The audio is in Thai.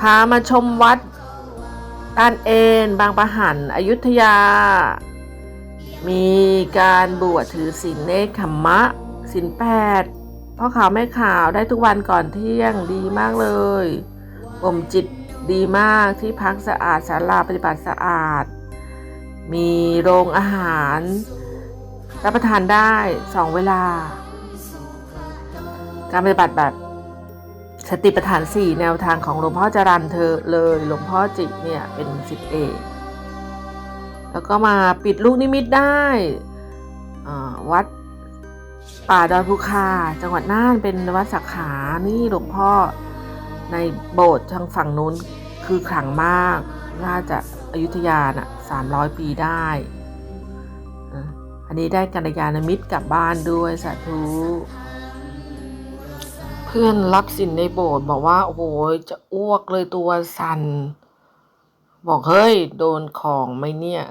พามาชมวัดด้านเอ็นบางประหันอยุธยา มีการบวชถือศีลเนคขมมะศีลแปดพ่อขาวแม่ขาวได้ทุกวันก่อนเที่ยงดีมากเลยบ่มจิตดีมากที่พักสะอาดศาลาปฏิบัติสะอาด มีโรงอาหารรับประทานได้สองเวลา การปฏิบัติแบบ สติปัฏฐานสี่แนวทางของหลวงพ่อจรันเธอเลยหลวงพ่อจิตเนี่ยเป็นสิทธิเอกแล้วก็มาปิดลูกนิมิตได้วัดป่าดอยภูคา จังหวัดน่านเป็นวัดสาขานี่หลวงพ่อในโบสถ์ทางฝั่งนู้นคือขลังมาก น่าจะอยุธยาน่ะสามร้อยปีได้ อันนี้ได้กัลยาณมิตรกลับบ้านด้วยสาธุ พื่อนรับสินในโบสถ์บอกว่า โอ้โหจะอ้วกเลยตัวสัน่นบอกเฮ้ย โดนของไหมเนี่ย